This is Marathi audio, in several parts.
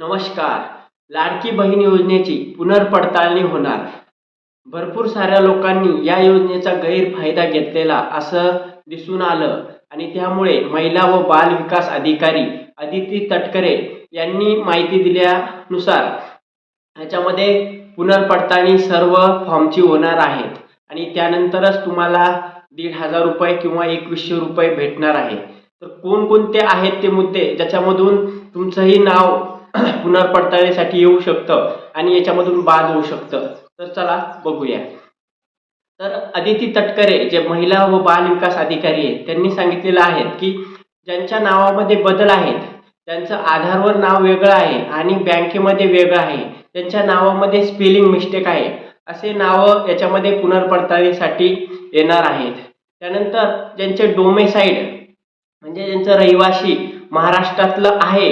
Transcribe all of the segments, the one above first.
नमस्कार. लाडकी बहीण योजनेची पुनर्पडताळणी होणार. भरपूर साऱ्या लोकांनी या योजनेचा गैरफायदा घेतलेला असं दिसून आलं आणि त्यामुळे महिला व बाल विकास अधिकारी अदिती तटकरे यांनी माहिती दिल्यानुसार ह्याच्यामध्ये पुनर्पडताळणी सर्व फॉर्मची होणार आहेत आणि त्यानंतरच तुम्हाला दीड हजार रुपये किंवा एकवीसशे रुपये भेटणार आहे. तर कोणकोणते आहेत ते मुद्दे? ज्याच्यामधून तुमचंही नाव पुनर्पडताळणीसाठी येऊ शकतं आणि याच्यामधून बाद होऊ शकतं. तर चला बघूया. तर अदिती तटकरे जे महिला व बाल विकास अधिकारी आहेत त्यांनी सांगितलेलं आहे की ज्यांच्या नावामध्ये बदल आहेत त्यांचं आधारवर नाव वेगळं आहे आणि बँकेमध्ये वेगळं आहे त्यांच्या नावामध्ये स्पेलिंग मिस्टेक आहे असे नावं याच्यामध्ये पुनर्पडताळणीसाठी येणार आहेत. त्यानंतर ज्यांचे डोमेसाईड म्हणजे ज्यांचं रहिवाशी महाराष्ट्रातलं आहे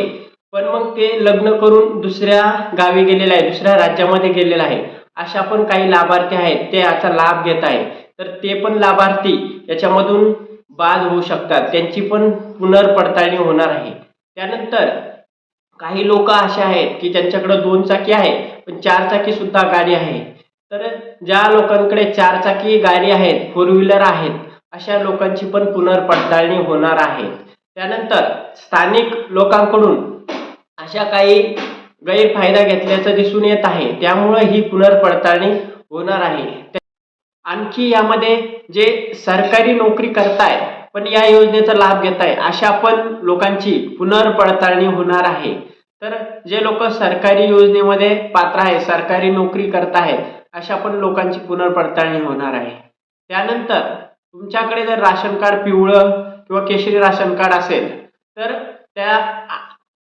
पण मग ते लग्न करून दुसऱ्या गावी गेलेलं आहे दुसऱ्या राज्यामध्ये गेलेलं आहे. अशा पण काही लाभार्थी आहेत ते याचा लाभ घेत आहे तर ते पण लाभार्थी याच्यामधून बाद होऊ शकतात. त्यांची पण पुनर्पडताळणी होणार आहे. त्यानंतर काही लोक असे आहेत की ज्यांच्याकडे दोन चाकी आहे पण चार चाकी सुद्धा गाडी आहे. तर ज्या लोकांकडे चार चाकी गाडी आहेत फोर व्हीलर आहेत अशा लोकांची पण पुनर्पडताळणी होणार आहे. त्यानंतर स्थानिक लोकांकडून अशा काही गैरफायदा घेतल्याचं दिसून येत आहे. त्यामुळं ही पुनर्पडताळणी होणार आहे. आणखी यामध्ये जे सरकारी नोकरी करताय पण या योजनेचा लाभ घेत आहे अशा पण लोकांची पुनर्पडताळणी होणार आहे. तर जे लोक सरकारी योजनेमध्ये पात्र आहे सरकारी नोकरी करत आहेत अशा पण लोकांची पुनर्पडताळणी होणार आहे. त्यानंतर तुमच्याकडे जर राशन कार्ड पिवळं किंवा केशरी राशन कार्ड असेल तर त्या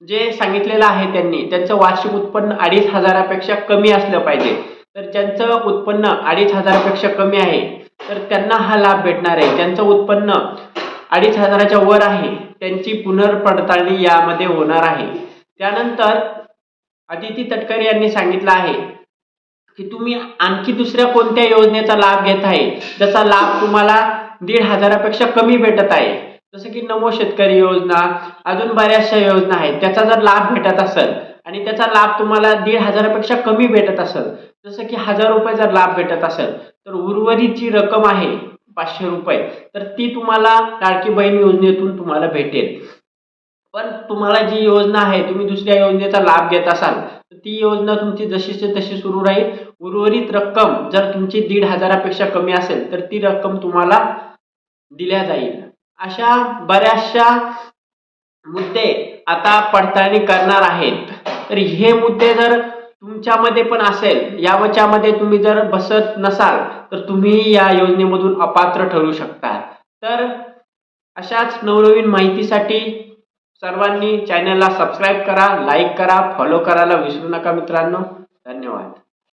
जे सांगितलेलं आहे त्यांनी त्यांचं वार्षिक उत्पन्न अडीच हजारापेक्षा कमी असलं पाहिजे. तर ज्यांचं उत्पन्न अडीच हजारापेक्षा कमी आहे तर त्यांना हा लाभ भेटणार आहे. ज्यांचं उत्पन्न अडीच हजाराच्या वर आहे त्यांची पुनर्पडताळणी यामध्ये होणार आहे. त्यानंतर अदिती तटकरे यांनी सांगितलं आहे की तुम्ही आणखी दुसऱ्या कोणत्या योजनेचा लाभ घेत आहे? ज्याचा लाभ तुम्हाला दीड हजारापेक्षा कमी भेटत आहे. जसं की नमो शेतकरी योजना अजून बऱ्याचशा योजना आहेत. त्याचा जर लाभ भेटत असेल आणि त्याचा लाभ तुम्हाला दीड हजारापेक्षा कमी भेटत असेल जसं की हजार रुपये जर लाभ भेटत असेल तर उर्वरित जी रक्कम आहे पाचशे रुपये. तर ती तुम्हाला लाडकी बहीण योजनेतून तुम्हाला भेटेल. पण तुम्हाला जी योजना आहे तुम्ही दुसऱ्या योजनेचा लाभ घेत असाल तर ती योजना तुमची जशीची तशी सुरू राहील. उर्वरित रक्कम जर तुमची दीड हजारापेक्षा कमी असेल तर ती रक्कम तुम्हाला दिल्या जाईल. अशा बऱ्याचशा मुद्दे आता पडताळणी करणार आहेत. तर हे मुद्दे जर तुमच्यामध्ये पण असेल याच्यामध्ये तुम्ही जर बसत नसाल तर तुम्ही या योजनेमधून अपात्र ठरू शकता. तर अशाच नवनवीन माहितीसाठी सर्वांनी चॅनलला सबस्क्राईब करा लाईक करा फॉलो करायला विसरू नका मित्रांनो. धन्यवाद.